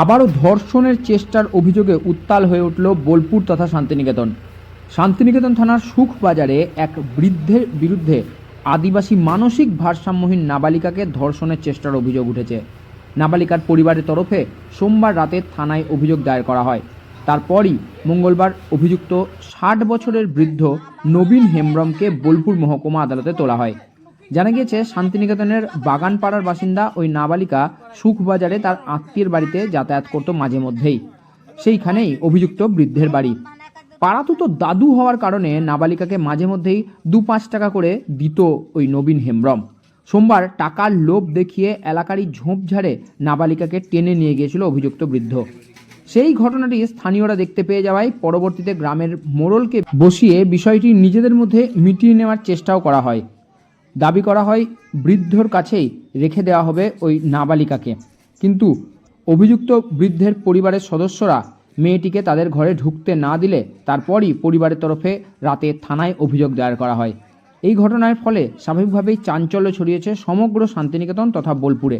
আবারও ধর্ষণের চেষ্টার অভিযোগে উত্তাল হয়ে উঠল বোলপুর তথা শান্তিনিকেতন। শান্তিনিকেতন থানার সুখবাজারে এক বৃদ্ধের বিরুদ্ধে আদিবাসী মানসিক ভারসাম্যহীন নাবালিকাকে ধর্ষণের চেষ্টার অভিযোগ উঠেছে। নাবালিকার পরিবারের তরফে সোমবার রাতে থানায় অভিযোগ দায়ের করা হয়। তারপরই মঙ্গলবার অভিযুক্ত ষাট বছরের বৃদ্ধ নবীন হেমব্রমকে বোলপুর মহকুমা আদালতে তোলা হয়। জানা গিয়েছে, শান্তিনিকেতনের বাগানপাড়ার বাসিন্দা ওই নাবালিকা সুখবাজারে তার আত্মীয়ের বাড়িতে যাতায়াত করত মাঝে মধ্যেই। সেইখানেই অভিযুক্ত বৃদ্ধের বাড়ি। পাড়াতু তো দাদু হওয়ার কারণে নাবালিকাকে মাঝে মধ্যেই দু পাঁচ টাকা করে দিত ওই নবীন হেমব্রম। সোমবার টাকার লোভ দেখিয়ে এলাকারই ঝোপঝাড়ে নাবালিকাকে টেনে নিয়ে গিয়েছিল অভিযুক্ত বৃদ্ধ। সেই ঘটনাটি স্থানীয়রা দেখতে পেয়ে যাওয়ায় পরবর্তীতে গ্রামের মোড়লকে বসিয়ে বিষয়টি নিজেদের মধ্যে মিটিয়ে নেওয়ার চেষ্টাও করা হয়। দাবি করা হয় বৃদ্ধর কাছেই রেখে দেওয়া হবে ওই নাবালিকাকে। কিন্তু অভিযুক্ত বৃদ্ধের পরিবারের সদস্যরা মেয়েটিকে তাদের ঘরে ঢুকতে না দিলে তারপরই পরিবারের তরফে রাতে থানায় অভিযোগ দায়ের করা হয়। এই ঘটনার ফলে স্বাভাবিকভাবেই চাঞ্চল্য ছড়িয়েছে সমগ্র শান্তিনিকেতন তথা বোলপুরে।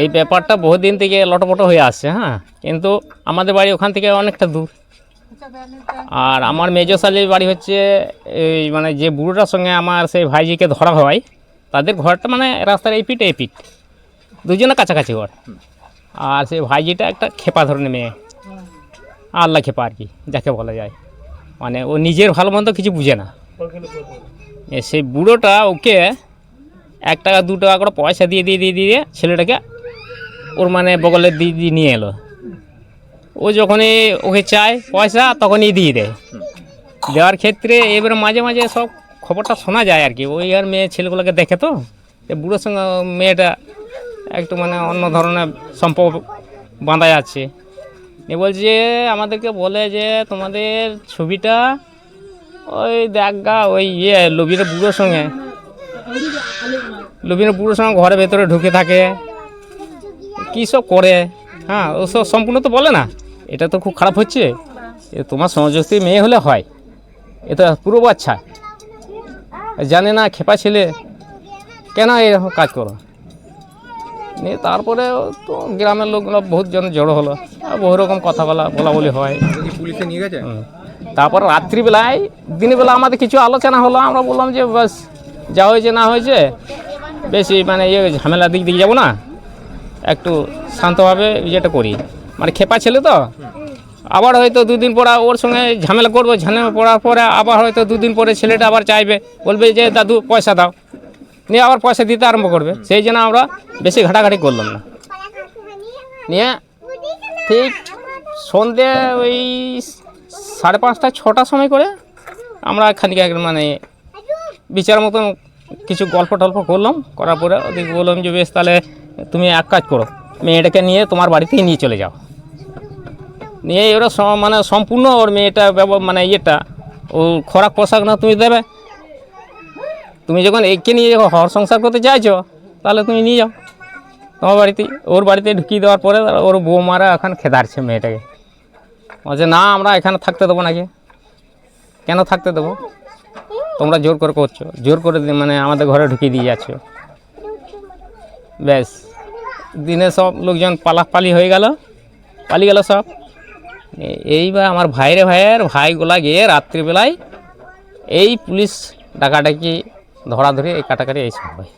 এই ব্যাপারটা বহুদিন থেকে লটপট হয়ে আসছে হ্যাঁ। কিন্তু আমাদের বাড়ি ওখান থেকে অনেকটা দূর। আর আমার মেজো শালির বাড়ি হচ্ছে এই মানে যে বুড়োটার সঙ্গে আমার সেই ভাইজিকে ধরা হয়, তাদের ঘরটা মানে রাস্তার এই পিঠ এই পিঠ। দুজনে কাছাকাছি ঘর। আর সেই ভাইজিটা একটা খেপা ধরনের মেয়ে। আল্লাহ খেপা আর কি, যাকে বলা যায়। মানে ও নিজের ভালো মন্দ কিছু বুঝে না। সেই বুড়োটা ওকে এক টাকা, দু টাকা করে পয়সা দিয়ে দিয়ে দিয়ে দিয়ে ছেলেটাকে ওর মানে বগলের দিয়ে দিয়ে নিয়ে এলো। ও যখনই ওকে চায় পয়সা, তখনই দিয়ে দেয়। দেওয়ার ক্ষেত্রে এবারে মাঝে মাঝে সব খবরটা শোনা যায় আর কি। ওই আর মেয়ে ছেলেগুলোকে দেখে তো বুড়োর সঙ্গে মেয়েটা একটু মানে অন্য ধরনের সম্পর্ক বাঁধা যাচ্ছে এ বলছে আমাদেরকে বলে যে, তোমাদের ছবিটা ওই দেখ ওই ইয়ে লবির বুড়োর সঙ্গে। লবিনের বুড়োর সঙ্গে ঘরের ভেতরে ঢুকে থাকে। কী সব করে? হ্যাঁ ও সব সম্পূর্ণ তো বলে না। এটা তো খুব খারাপ হচ্ছে। এ তোমার সমজস্তি মেয়ে হলে হয়। এটা পুরো বাচ্চা। জানে না খেপা ছেলে। কেন এরকম কাজ করো? নিয়ে তারপরে তো গ্রামের লোকগুলো বহুত জন জড়ো হলো। আর বহু রকম কথা বলা বলা বলি হয় পুলিশে নিয়ে গেছে? তারপর রাত্রিবেলায় দিনের বেলা আমাদের কিছু আলোচনা হলো। আমরা বললাম যে বাস যা হয়েছে না হয়েছে বেশি মানে ইয়ে ঝামেলার দিক দিকে যাব না। একটু শান্তভাবে ইয়েটা করি। মানে খেপা ছেলে তো? আবার হয়তো দুদিন পর ওর সঙ্গে ঝামেলা করব, ঝামেলা পড়ার পরে আবার হয়তো দুদিন পরে ছেলেটা আবার চাইবে, বলবে যে, দাদু, পয়সা দাও। নিয়ে আবার পয়সা দিতে আরম্ভ করবে। সেই জন্য আমরা বেশি ঘাটাঘাটি করলাম না। নিয়ে ঠিক সন্ধে ওই সাড়ে পাঁচটা ছটার সময় করে আমরা খানিক মানে বিচার মতন কিছু গল্প টল্প করলাম। করার পরে ওদিকে বললাম যে, বেশ, তাহলে তুমি এক কাজ করো। মেয়েটাকে নিয়ে তোমার বাড়িতেই নিয়ে চলে যাও। নিয়ে ওরা মানে সম্পূর্ণ ওর মেয়েটা মানে ইয়েটা। ও খোরাক পোশাক না তুমি দেবে? তুমি যখন একে নিয়ে ঘর সংসার করতে চাইছো, তাহলে তুমি নিয়ে যাও। তোমার বাড়িতে, ওর বাড়িতে ঢুকিয়ে দেওয়ার পরে ওর বৌমারা এখন খেদারছে মেয়েটাকে। বলছে না, আমরা এখানে থাকতে দেবো নাকি? কেন থাকতে দেবো? তোমরা জোর করে করছ। জোর করে মানে আমাদের ঘরে ঢুকিয়ে দিয়ে যাচ্ছ। ব্যাস। দিনে সব লোকজন পালাপালি হয়ে গেল। পালিয়ে গেল সব। এইবার আমার ভাইরে ভাইয়ের ভাইগুলা গিয়ে রাত্রিবেলায় এই পুলিশ ডাকাডাকি ধরাধরি এই কাটাকাটি এইসব হয়